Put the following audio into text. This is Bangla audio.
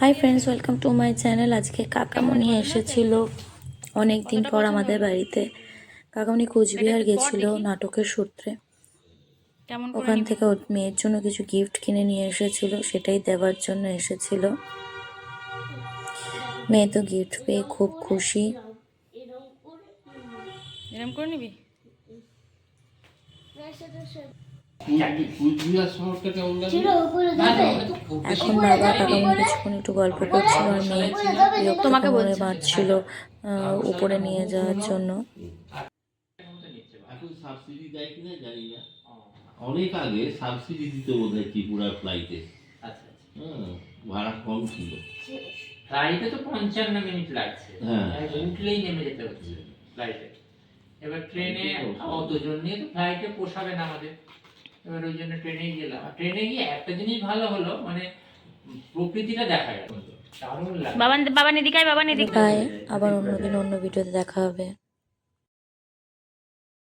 Hi friends welcome to my channel আজকে কাকামণি এসেছিল অনেক দিন পর আমাদের বাড়িতে। কাকামণি কোচবিহার গেছিল নাটকের সূত্রে। ওখান থেকে ওর মেয়ের জন্য কিছু গিফট কিনে নিয়ে এসেছিল সেটাই দেওয়ার জন্য এসেছিল। মেয়ে তো গিফট পেয়ে খুব খুশি। করে নিবি? এখন বাবা কাকামণি কিছুক্ষণ একটু গল্প করছিল আর মেয়ে তোমাকে বাঁধছিল উপরে নিয়ে যাওয়ার জন্য। সাবসিডি দেয় কিনা জানি না অনেক আগে সাবসিডি দিত বোধ হয় ত্রিপুরার ফ্লাইটে হ্যাঁ ভাড়া কম ছিল। ফ্লাইটে তো পঞ্চান্ন মিনিট লাগছে। হ্যাঁ। উঠলেই নেমে যেতে হচ্ছে। ফ্লাইটে এবার ট্রেনে অতজন নিয়ে তো ফ্লাইটে পোষাবে না আমাদের। এবার ওই জন্য ট্রেনে গেলাম। আর ট্রেনে গিয়ে একটা জিনিস ভালো হলো মানে প্রকৃতিটা দেখা গেল। বাবা বাবান বাবা নিদিকায় বাবা বাই আবার অন্যদিন অন্য ভিডিওতে দেখা হবে।